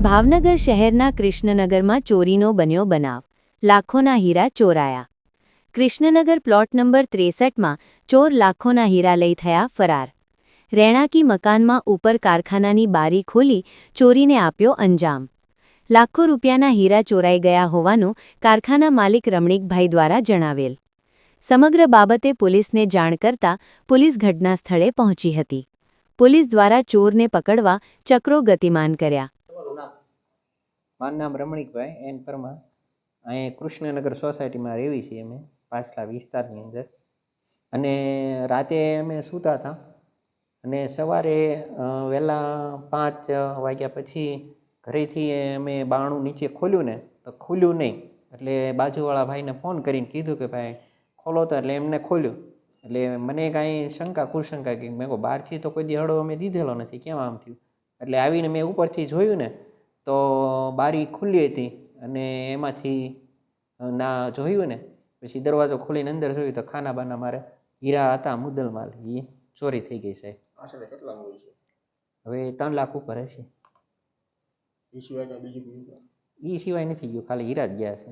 ભાવનગર શહેરના કૃષ્ણનગરમાં ચોરીનો બન્યો બનાવ. લાખોના હીરા ચોરાયા. કૃષ્ણનગર પ્લોટ નંબર ત્રેસઠમાં ચોર લાખોના હીરા લઈ થયા ફરાર. રેણાકી મકાનમાં ઉપર કારખાનાની બારી ખોલી ચોરીને આપ્યો અંજામ. લાખો રૂપિયાના હીરા ચોરાઈ ગયા હોવાનું કારખાના માલિક રમણીકભાઈ દ્વારા જણાવેલ. સમગ્ર બાબતે પોલીસને જાણ કરતા પોલીસ ઘટના સ્થળે પહોંચી હતી. પોલીસ દ્વારા ચોરને પકડવા ચક્રો ગતિમાન કર્યા. મારું નામ રમણીકભાઈ, એન પરમાર. અહીં કૃષ્ણનગર સોસાયટીમાં રહેવી છીએ અમે, પાછલા વિસ્તારની અંદર. અને રાતે અમે સૂતા હતા. અને સવારે વહેલા પાંચ વાગ્યા પછી ઘરેથી અમે બાણું નીચે ખોલ્યું ને, તો ખુલ્યું નહીં. એટલે બાજુવાળા ભાઈને ફોન કરીને કીધું કે, ભાઈ, ખોલો તો. એટલે એમને ખોલ્યું. એટલે મને કાંઈ શંકા, કુશંકા કે મેં કહું બહારથી તો કોઈ દી હળો અમે દીધેલો નથી. કેમ આમ થયું? એટલે આવીને મેં ઉપરથી જોયું ને તો બારી ખુલ્લી હતી અને એમાંથી ના જોયું ને પછી દરવાજો ખોલીને અંદર જોયું તો ખાના બાના મારે હીરા હતા મુદલમાલ એ ચોરી થઈ ગઈ સાહેબ. હવે ત્રણ લાખ ઉપર હશે? એ સિવાય નથી ગયું ખાલી હીરા જ ગયા છે.